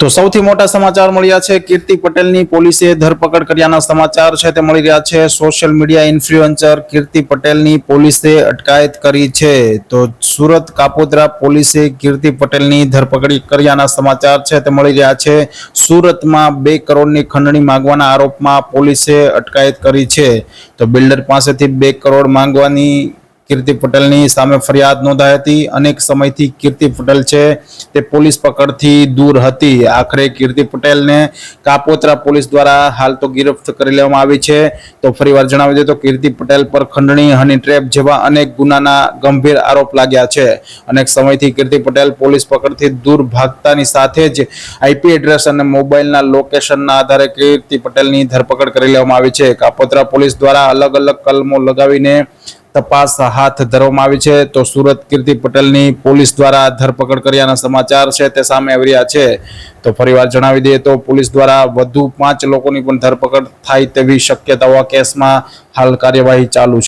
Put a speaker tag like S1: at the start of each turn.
S1: તો સૌથી મોટા સમાચાર મળ્યા છે. કીર્તિ પટેલની પોલીસે ધરપકડ કર્યાના સમાચાર છે તે મળી રહ્યા છે. સોશિયલ મીડિયા ઇન્ફ્લુએન્સર કીર્તિ પટેલની પોલીસે અટકાયત કરી છે. તો સુરત કાપોદ્રા પોલીસે કીર્તિ પટેલની ધરપકડ કર્યાના સમાચાર છે તે મળી રહ્યા છે. સુરતમાં બે કરોડની ખંડણી માંગવાના આરોપમાં પોલીસે અટકાયત કરી છે. તો બિલ્ડર પાસેથી બે કરોડ માંગવાની કીર્તિ પટેલની સામે ફરિયાદ નોંધાઈ હતી. અનેક સમયથી કીર્તિ પટેલ છે તે પોલીસ પકડથી દૂર હતી. આખરે કીર્તિ પટેલને કાપોત્રા પોલીસ દ્વારા હાલ તો ગિરફ્ત કરી લેવામાં આવી છે. તો ફરીવાર જણાવી દઈએ તો કીર્તિ પટેલ પર ખંડણી હની ટ્રેપ જેવા અનેક ગુનાના ગંભીર આરોપ લાગ્યા છે. અનેક સમયથી કીર્તિ પટેલ પોલીસ પકડથી દૂર ભાગતાની સાથે જ આઈપી એડ્રેસ અને મોબાઈલના લોકેશનના આધારે કીર્તિ પટેલની ધરપકડ કરી લેવામાં આવી છે. કાપોત્રા પોલીસ દ્વારા અલગ અલગ કલમો લગાવીને તપાસ હાથ ધરવામાં આવી છે. તો સુરત કીર્તિ પટેલની પોલીસ દ્વારા ધરપકડ કર્યાના સમાચાર છે, તે સામે આવી રહ્યા છે. તો ફરીવાર જણાવી દઈએ તો પોલીસ દ્વારા વધુ પાંચ લોકોની પણ ધરપકડ થાય તેવી શક્યતાઓ આ કેસમાં હાલ કાર્યવાહી ચાલુ છે.